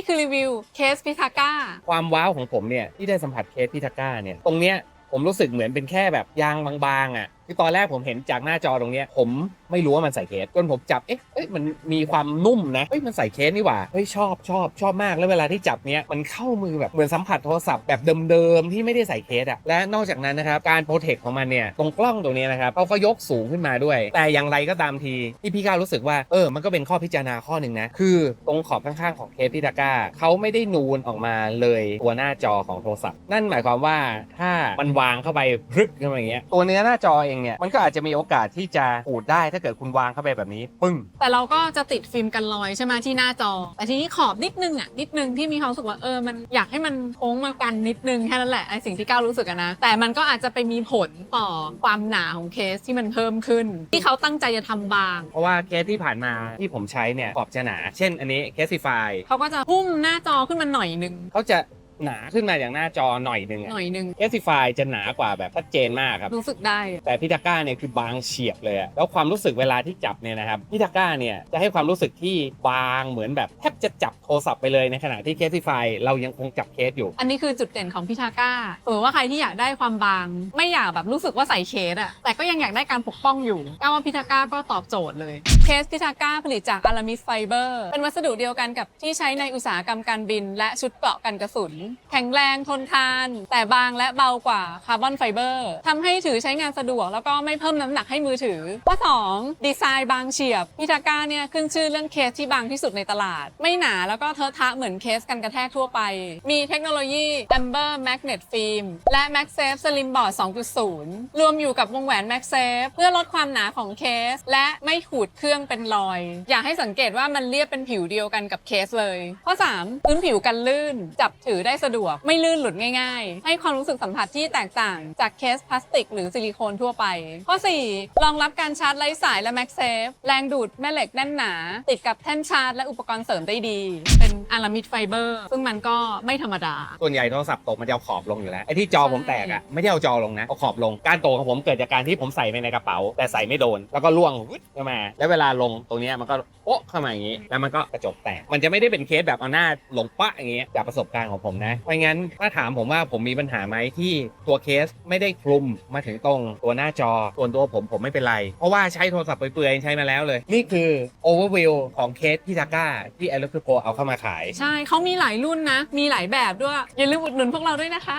นี่คือรีวิวเคสพิทาก้า ความว้าวของผมเนี่ยที่ได้สัมผัสเคสพิทาก้าเนี่ยตรงเนี้ยผมรู้สึกเหมือนเป็นแค่แบบยางบางๆอะ คือตอนแรกผมเห็นจากหน้าจอตรงเนี้ยผมไม่รู้ว่ามันใส่เคสจนผมจับเอ๊ะเอ๊ะมันมีความนุ่มนะเฮ้ยมันใส่เคสนี่หว่าเฮ้ยชอบชอบชอบมากแล้วเวลาที่จับเนี้ยมันเข้ามือแบบเหมือนสัมผัสโทรศัพท์แบบเดิมๆที่ไม่ได้ใส่เคสอะและนอกจากนั้นนะครับการโปรเทคของมันเนี่ยตรงกล้องตรงนี้นะครับเขาก็ยกสูงขึ้นมาด้วย แต่อย่างไรก็ตามทีที่พี่ก้ารู้สึกว่าเออมันก็เป็นข้อพิจารณาข้อหนึ่งนะคือตรงขอบข้างๆของเคสพิทาก้าเขาไม่ได้นูนออกมาเลยตัวหน้าจอของโทรศัพท์ นั่นหมายความว่าถ้ามันวางเข้าไปพรึกขึ้นมาอย่างเงี้ยตัวเนื้อหน้าจอเองเนี่ยมันก็อาจจะมีโอกาสที่จะปูดได้ถ้าเกิดคุณวางเข้าไปแบบนี้ปึ้ง แต่เราก็จะติดฟิล์มกันรอยใช่ไหมที่หน้าจอ แต่ทีนี้ขอบนิดนึงอะนิดนึงที่มีความรู้สึกว่าเออมันอยากให้มันโค้งมากันนิดนึงแค่นั้นแหละไอสิ่งที่ก้าวรู้สึกอะนะแต่มันก็อาจจะไปมีผลต่อความหนาของเคสที่มันเพิ่มขึ้น ที่เขาตั้งใจจะทำบาง เพราะว่าเคสที่ผ่านมาที่ผมใช้เนี่ยขอบจะหนา เช่นอันนี้เคส i ฟ y เขาก็จะพุ่งหน้าจอขึ้นมาหน่อยนึง เขาจะ หนาขึ้นมาอย่างหน้าจอหน่อยหนึ่งหน่อยนึงเคส i ฟ y จะหนากว่าแบบชัดเจนมากครับ รู้สึกได้ แต่พิทาก้าเนี่ยคือบางเฉียบเลยอะแล้วความรู้สึกเวลาที่จับเนี่ยนะครับพิทาก้าเนี่ยจะให้ความรู้สึกที่บางเหมือนแบบแทบจะจับโทรศัพท์ไปเลยในขณะที่เคส i ฟ y เรายังคงจับเคสอยู่ อันนี้คือจุดเด่นของพิทาก้าสมมติว่าใครที่อยากได้ความบาง ไม่อยากแบบรู้สึกว่าใส่เคสอะแต่ก็ยังอยากได้การปกป้องอยู่ก้าวว่าพิทาก้าก็ตอบโจทย์เลยเคสพิทาก้าผลิตจากอารามิสไฟเบอร์เป็นวัสดุเดียวกันกับที่ใช้ในอุตสาหกรรมการบิน และชุดเกราะกันกระสุนแข็งแรงทนทาน แต่บางและเบากว่าคาร์บอนไฟเบอร์ทำให้ถือใช้งานสะดวก แล้วก็ไม่เพิ่มน้ำหนักให้มือถือ ข้อ 2 ดีไซน์บางเฉียบพิทาก้าเนี่ยขึ้นชื่อเรื่องเคสที่บางที่สุดในตลาด ไม่หนาแล้วก็เทอะทะเหมือนเคสกันกระแทกทั่วไป มีเทคโนโลยี Amber Magnet Film และ MagSafe Slim Board 2.0 รวมอยู่กับวงแหวน MagSafe เพื่อลดความหนาของเคส และไม่ขูดเครื่องเป็นรอย อยากให้สังเกตว่ามันเรียบเป็นผิวเดียวกันกับเคสเลย ข้อ 3 พื้นผิวกันลื่น จับถือได้สะดวก ไม่ลื่นหลุดง่ายๆ ให้ความรู้สึกสัมผัสที่แตกต่างจากเคสพลาสติก หรือซิลิโคนทั่วไป ข้อ 4 รองรับการชาร์จไร้สายและ MagSafe แรงดูดแม่เหล็กแน่นหนา ติดกับแท่นชาร์จและอุปกรณ์เสริมได้ดี เป็นอารามิดไฟเบอร์ ซึ่งมันก็ไม่ธรรมดา ส่วนใหญ่โทรศัพท์ตกมันจะเอาขอบลงอยู่แล้วไอ้ที่จอผมแตกอะไม่ได้เอาจอลงนะเอาขอบลงการตกของผมเกิดจากการที่ผมใส่ไปในกระเป๋า แต่ใส่ไม่โดน แล้วก็ล่วงวึดเข้ามา แล้วเวลาลงตรงเนี้ยมันก็โอ๊ะเข้ามาอย่างนี้ แล้วมันก็กระจกแตกมันจะไม่ได้เป็นเคสแบบเอาหน้าลงปะอย่างเงี้ยจากประสบการณ์ของผมนะเพราะงั้นถ้าถามผมว่าผมมีปัญหาไหมที่ตัวเคสไม่ได้คลุมมาถึงตรงตัวหน้าจอส่วนตัวผมผมไม่เป็นไร เพราะว่าใช้โทรศัพท์เปลือยๆใช้มาแล้วเลย นี่คือ overview ของเคสที่ทาก้าที่ e l e c t r o เอาเข้ามาขาย ใช่เขามีหลายรุ่นนะ มีหลายแบบด้วย อย่าลืมอุดหนุนพวกเราด้วยนะคะ